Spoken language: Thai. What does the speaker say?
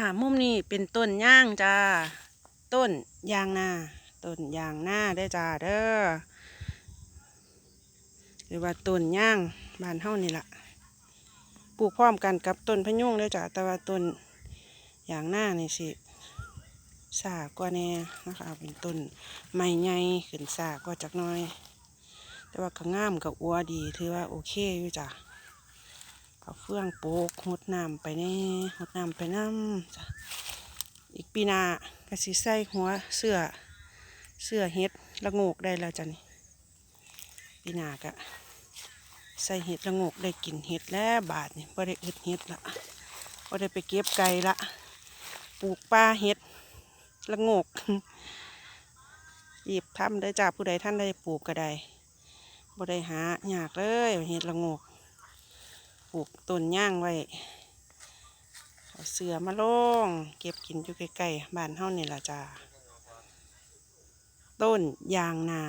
อ่ามุมนี้เป็นต้นย่างจ้า ต้นยางนา ต้นยางนาได้จ้าเด้อหรือว่าต้นย่างบานเฮานี่ละปลูกพร้อมกันกับต้นพะยุงเลยจ้ะแต่ว่าต้นยางนานี่สิสากว่าแน่นะคะเป็นต้นไม้ใหญ่ขึ้นสากว่าจักน้อย แต่ว่าก็งามกับอัวดีถือว่าโอเคอยู่จ้ะ เอาเฟื่องโปกหดน้ำไปแน่หดน้ำไปน้ำจ้ะอีกปีหน้าก็สิใส่หัวเสื้อเสื้อเฮ็ดละโงกได้แล้วจ้ะนี่ปีหน้าก็ใส่เห็ดละงกได้กินเห็ดแล้วบาทนี่บ่ได้อึดเห็ดละบ่ได้ไปเก็บไก่ละปลูกปลาเห็ดละงกหยิบทำได้จ้าผู้ใดท่านได้ปลูกก็ได้บ่ได้หายากเลยเห็ดละงก ลูกต้นย่างไว้เอาเสือมาลงเก็บกินอยู่ใกล้ๆบ้านเฮานี่ล่ะจ้าต้นยางนา